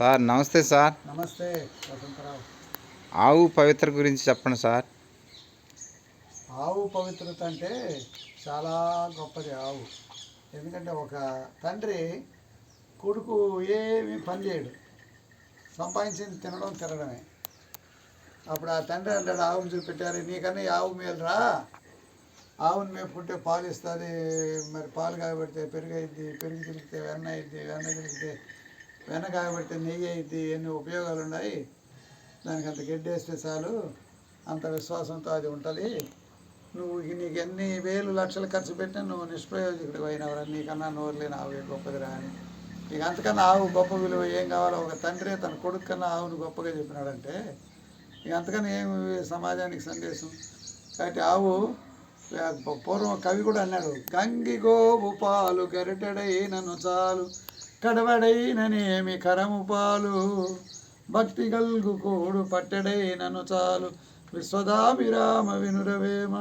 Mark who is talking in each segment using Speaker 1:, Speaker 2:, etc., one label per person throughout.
Speaker 1: Sir నమస్తే sir.
Speaker 2: నమస్తే వసంతరావు.
Speaker 1: ఆవు పవిత్ర గురించి చెప్పండి సార్.
Speaker 2: ఆవు పవిత్రత అంటే చాలా గొప్పది ఆవు. ఎందుకంటే ఒక తండ్రి కొడుకు ఏమి పని చేయడు. సంపాదించింది తినడం తినడమే. అప్పుడు ఆ తండ్రి అంటాడు ఆవును చూపెట్టారు నీకన్నా ఆవు మేలురా. ఆవును మేపుకుంటే పాలు ఇస్తుంది మరి పాలు కాగబెడితే పెరుగు అయింది పెరుగు తిరిగితే వెన్న అయింది వెన్న తిరిగితే వెన్న కాగబెడితే నెయ్యి అయితే ఎన్ని ఉపయోగాలు ఉన్నాయి దానికి అంత గడ్డేస్తే చాలు. అంత విశ్వాసంతో అది ఉంటుంది. నువ్వు నీకు ఎన్ని వేలు లక్షలు ఖర్చు పెట్టినా నువ్వు నిష్ప్రయోజకుడు అయినవరా? నీకన్నా నోరు లేని ఆవు గొప్పదిరా అని. ఇక అంతకన్నా ఆవు గొప్ప విలువ ఏం కావాలో ఒక తండ్రి తన కొడుకు కన్నా ఆవును గొప్పగా చెప్పినాడంటే ఇక అంతకన్నా ఏమి సమాజానికి సందేశం? కాబట్టి ఆవు పూర్వం కవి కూడా అన్నాడు గంగి గోవు పాలు గరిటెడైనను చాలు. కడవడైననేమి కరము పాలు? భక్తి గల్గు కోడు పట్టెడై నన్ను చాలు. విశ్వదాభిరామ వినురవేమ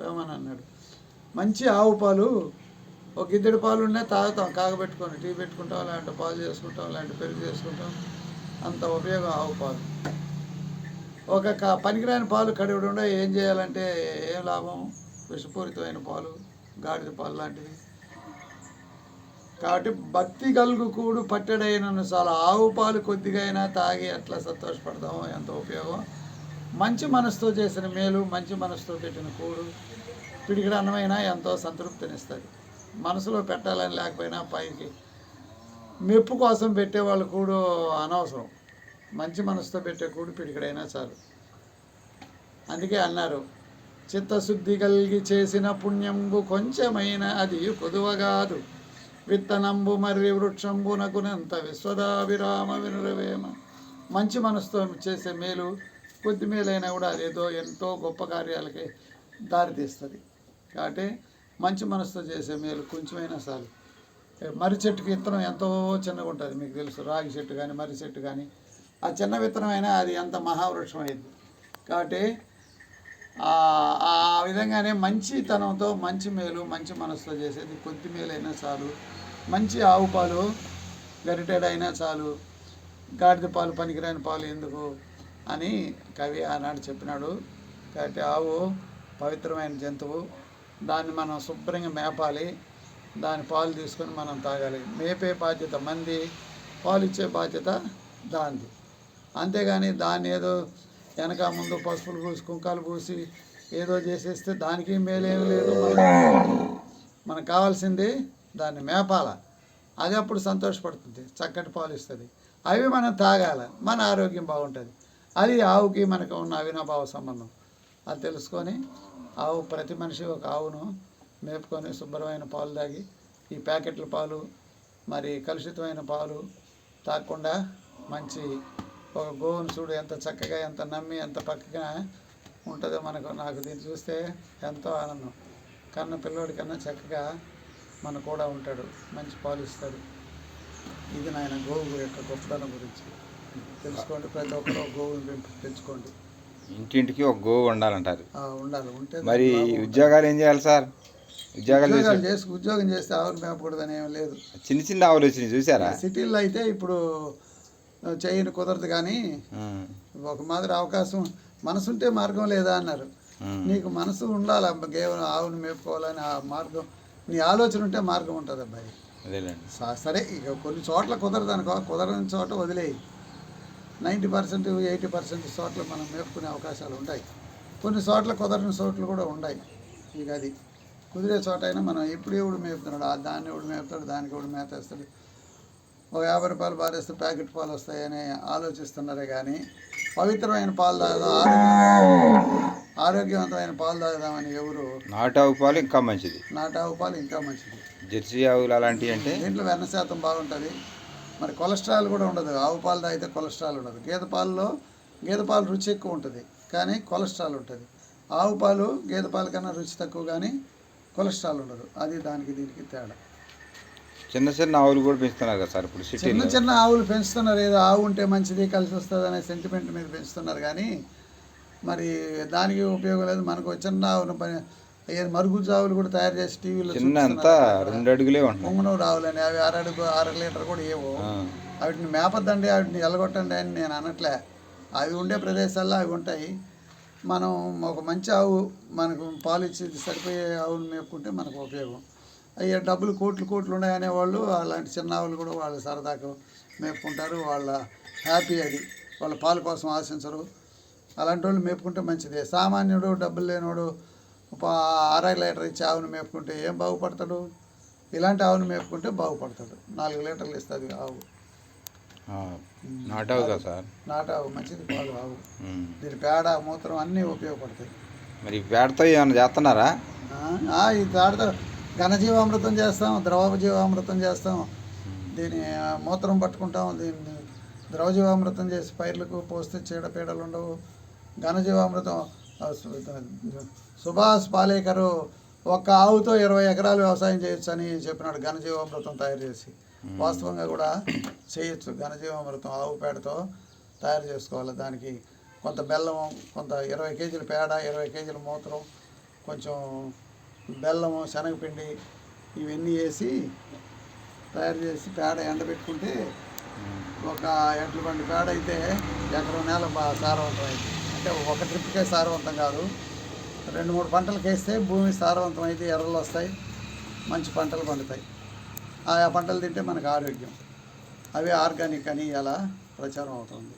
Speaker 2: వేమని అన్నాడు మంచి ఆవు పాలు. ఒక గిద్దెడు పాలు ఉన్నాయి తాగుతాం. కాగబెట్టుకొని టీ పెట్టుకుంటాం లేదంటే పాలు చేసుకుంటాం లేదంటే పెరుగు చేసుకుంటాం. అంత ఉపయోగం ఆవు పాలు. ఒక క- పనికిరాని పాలు కడివిడి ఏం చేయాలంటే ఏం లాభం? విషపూరితమైన పాలు గాడిద పాలు లాంటివి. కాబట్టి భక్తి గలుగు కూడు పట్టెడైనను చాలా. ఆవు పాలు కొద్దిగా అయినా తాగి ఎట్లా సంతోషపడతామో ఎంత ఉపయోగం? మంచి మనసుతో చేసిన మేలు మంచి మనసుతో పెట్టిన కూడు పిడికిడ అన్నమైనా ఎంతో సంతృప్తినిస్తుంది. మనసులో పెట్టాలని లేకపోయినా పైకి. మెప్పు కోసం పెట్టే వాళ్ళు కూడు అనవసరం. మంచి మనసుతో పెట్టే కూడు పిడికిడైనా చాలు. అందుకే అన్నారు చిత్తశుద్ధి కలిగి చేసిన పుణ్యంబు కొంచెమైనా అది కొదువగాదు. విత్తనంబు మరి వృక్షంబునకునంత విశ్వదాభిరామ వినురవేమ. మంచి మనసుతో చేసే మేలు కొద్ది మేలైనా కూడా అదేదో ఎంతో గొప్ప కార్యాలకి దారితీస్తుంది. కాబట్టి మంచి మనసుతో చేసే మేలు కొంచెమైనా చాలు మర్రి చెట్టుకి విత్తనం ఎంతో చిన్నగా ఉంటుంది మీకు తెలుసు. రాగి చెట్టు కానీ మర్రి చెట్టు కానీ ఆ చిన్న విత్తనం అయినా అది ఎంత మహావృక్షం అయింది కాబట్టి ఆ విధంగానే మంచితనంతో మంచి మేలు మంచి మనసుతో చేసేది కొద్ది మేలైనా చాలు. మంచి ఆవు పాలు గరిటెడైనా చాలు. గాడిద పాలు పనికిరాని పాలు ఎందుకు అని కవి ఆనాడు చెప్పినాడు. కాబట్టి ఆవు పవిత్రమైన జంతువు. దాన్ని మనం శుభ్రంగా మేపాలి. దాని పాలు తీసుకొని మనం తాగాలి. మేపే బాధ్యత మంది పాలు ఇచ్చే బాధ్యత దాంది అంతేగాని దాన్ని ఏదో వెనక ముందు పసుపులు పూసి కుంకాలు పూసి ఏదో చేసేస్తే దానికి మేలేం లేదు. మనకు కావాల్సింది దాన్ని మేపాల. అది అప్పుడు సంతోషపడుతుంది. చక్కటి పాలు ఇస్తుంది అవి మనం తాగాల. మన ఆరోగ్యం బాగుంటుంది. అది ఆవుకి మనకు ఉన్న అవినాభావ సంబంధం. అది తెలుసుకొని ఆవు ప్రతి మనిషి ఒక ఆవును మేపుకొని శుభ్రమైన పాలు తాగి ఈ ప్యాకెట్ల పాలు మరి కలుషితమైన పాలు తాగకుండా మంచి ఒక గోవును చూడు ఎంత చక్కగా ఎంత నమ్మి ఎంత పక్కగా ఉంటుందో మనకు నాకు దీన్ని చూస్తే ఎంతో ఆనందం. కన్న పిల్లోడి కన్నా చక్కగా మన కూడా ఉంటాడు మంచి పాలు ఇస్తాడు ఇది నాయన గోవు యొక్క గొప్పతనం గురించి. తెలుసుకోండి ప్రతి ఒక్కరు గోవుని పెంపు పెంచుకోండి.
Speaker 1: ఇంటింటికి ఒక గోవు ఉండాలంటారు.
Speaker 2: ఉండాలి ఉంటే
Speaker 1: మరి. ఉద్యోగాలు ఏం చేయాలి సార్? ఉద్యోగాలు చేసి
Speaker 2: చేసి ఉద్యోగం చేస్తే ఆవులు మేపకూడదని ఏం లేదు.
Speaker 1: చిన్న చిన్న ఆవులు వచ్చినాయి చూసారా?
Speaker 2: సిటీల్లో అయితే ఇప్పుడు చేయని కుదరదు కానీ ఒక మాదిరి అవకాశం మనసుంటే మార్గం లేదా అన్నారు. నీకు మనసు ఉండాలి? కేవలం ఆవును మేపుకోవాలని ఆ మార్గం నీ ఆలోచన ఉంటే మార్గం ఉంటుంది అబ్బాయి. సరే ఇక కొన్ని చోట్ల కుదరదు అనుకో కుదరని చోట వదిలేయి. నైంటీ పర్సెంట్ ఎయిటీ పర్సెంట్ చోట్ల మనం మేపుకునే అవకాశాలు ఉంటాయి. కొన్ని చోట్ల కుదరని చోట్ల కూడా ఉన్నాయి ఇక అది. కుదిరే చోట అయినా మనం ఎప్పుడు ఎవడు మేపుతున్నాడు? ఆ దాన్ని ఎవడు మేపుతాడు? దానికి ఎవడు మేతేస్తాడు? ఒక యాభై రూపాయలు పారేస్తే ప్యాకెట్ పాలు వస్తాయని ఆలోచిస్తున్నారే కానీ పవిత్రమైన పాలు తాగుదాం ఆరోగ్య- ఆరోగ్యవంతమైన పాలు తాగుదామని ఎవరు
Speaker 1: నాటు ఆవు పాలు ఇంకా మంచిది.
Speaker 2: నాటావు పాలు ఇంకా మంచిది.
Speaker 1: జెర్సీ ఆవులు అలాంటివి అంటే
Speaker 2: దీంట్లో వెన్న శాతం బాగుంటుంది. మరి కొలెస్ట్రాల్ కూడా ఉండదు. ఆవు పాలు తాగితే కొలెస్ట్రాల్ ఉండదు. గేదె పాలలో గేదె పాలు రుచి ఎక్కువ ఉంటుంది. కానీ కొలెస్ట్రాల్ ఉంటుంది. ఆవు పాలు గేదె పాల కన్నా రుచి తక్కువ కానీ కొలెస్ట్రాల్ ఉండదు. అది దానికి దీనికి తేడా.
Speaker 1: చిన్న చిన్న ఆవులు కూడా పెంచుతున్నారు కదా సార్ ఇప్పుడు
Speaker 2: చిన్న చిన్న ఆవులు పెంచుతున్నారు. ఏదో ఆవు ఉంటే మంచిది కలిసి వస్తుంది అనే సెంటిమెంట్ మీద పెంచుతున్నారు కానీ మరి దానికి ఉపయోగం లేదు. మనకు చిన్న ఆవును పని మరుగుజ్జు ఆవులు కూడా తయారు చేసి టీవీలో
Speaker 1: చిన్న అంతా రెండు అడుగులే ఉంటున్నాయి.
Speaker 2: పొంగనూరు ఆవులని అవి అరడుగు అర లీటర్ కూడా ఏవో వాటిని మేపద్దండి వాటిని ఎలగొట్టండి అని నేను అనట్లే. అవి ఉండే ప్రదేశాల్లో అవి ఉంటాయి. మనం ఒక మంచి ఆవు మనకు పాలు ఇచ్చి సరిపోయే ఆవును మేపుకుంటే మనకు ఉపయోగం. అయ్యే డబ్బులు కోట్లు కోట్లు ఉన్నాయనే వాళ్ళు అలాంటి చిన్న ఆవులు కూడా వాళ్ళ సరదాకు మేపుకుంటారు వాళ్ళ హ్యాపీ అది వాళ్ళ పాలు కోసం ఆశించరు. అలాంటి వాళ్ళు మేపుకుంటే మంచిదే. సామాన్యుడు డబ్బులు లేనివాడు అరవై లీటర్ ఇచ్చి ఆవును మేపుకుంటే ఏం బాగుపడతాడు? ఇలాంటి ఆవును మేపుకుంటే బాగుపడతాడు. నాలుగు లీటర్లు ఇస్తుంది ఆవు.
Speaker 1: నాటావు కదా సార్?
Speaker 2: నాటు ఆవు మంచిది పాలు ఆవు. దీని పేడ మూత్రం అన్నీ ఉపయోగపడతాయి.
Speaker 1: మరి పేడతో ఏమైనా చేస్తున్నారా?
Speaker 2: ఈ పేడతో ఘనజీవామృతం చేస్తాం ద్రవ జీవామృతం చేస్తాం. దీని మూత్రం పట్టుకుంటాం దీన్ని ద్రవజీవామృతం చేసి పైర్లకు పోస్తే చీడపీడలు ఉండవు. ఘనజీవామృతం సుభాష్ పాలేకరు ఒక్క ఆవుతో ఇరవై ఎకరాలు వ్యవసాయం చేయొచ్చు అని చెప్పినాడు ఘనజీవామృతం తయారు చేసి. వాస్తవంగా కూడా చేయొచ్చు ఘనజీవామృతం ఆవు పేడతో తయారు చేసుకోవాలి. దానికి కొంత బెల్లం కొంత ఇరవై కేజీల పేడ ఇరవై కేజీల మూత్రం కొంచెం బెల్లము శనగపిండి ఇవన్నీ వేసి తయారు చేసి పేడ ఎండబెట్టుకుంటే ఒక ఎడ్ల బండి పేడ అయితే ఎకరం నేల బాగా సారవంతం అయింది. అంటే ఒక ట్రిప్కే సారవంతం కాదు. రెండు మూడు పంటలకు వేస్తే భూమి సారవంతం అయితే ఎర్రలు వస్తాయి మంచి పంటలు పండుతాయి. ఆయా పంటలు తింటే మనకు ఆరోగ్యం. అవి ఆర్గానిక్ అని ఇలా ప్రచారం అవుతుంది.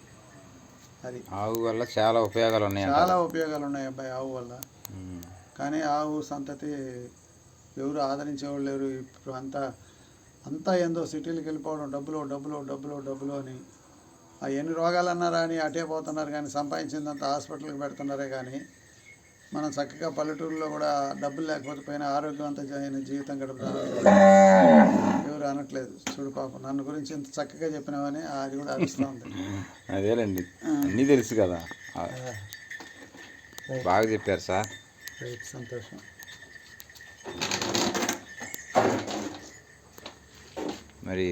Speaker 2: అది.
Speaker 1: ఆవు వల్ల చాలా ఉపయోగాలు ఉన్నాయంట
Speaker 2: చాలా ఉపయోగాలు ఉన్నాయి అబ్బాయి ఆవు వల్ల. కానీ ఆవు సంతతి ఎవరు ఆదరించేవాళ్ళు లేరు. ఇప్పుడు అంతా అంతా ఏందో సిటీలకు వెళ్ళిపోవడం డబ్బులు డబ్బులు డబ్బులు డబ్బులు అని. ఆ ఎన్ని రోగాలు అన్నారా అని అటే పోతున్నారు కానీ సంపాదించిందంతా హాస్పిటల్కి పెడుతున్నారే కానీ మనం చక్కగా పల్లెటూరులో కూడా డబ్బులు లేకపోతే పోయినా ఆరోగ్యవంతమైన జీవితం గడుపుతారు. ఎవరు అనట్లేదు. చూడు పాపం నన్ను గురించి ఇంత చక్కగా చెప్పినావని అది కూడా అరుస్తూ ఉంది.
Speaker 1: అదేలేండి. అన్నీ తెలుసు కదా. ఆ, బాగా చెప్పారు సార్.
Speaker 2: రైట్ సంతోషం.
Speaker 1: మరి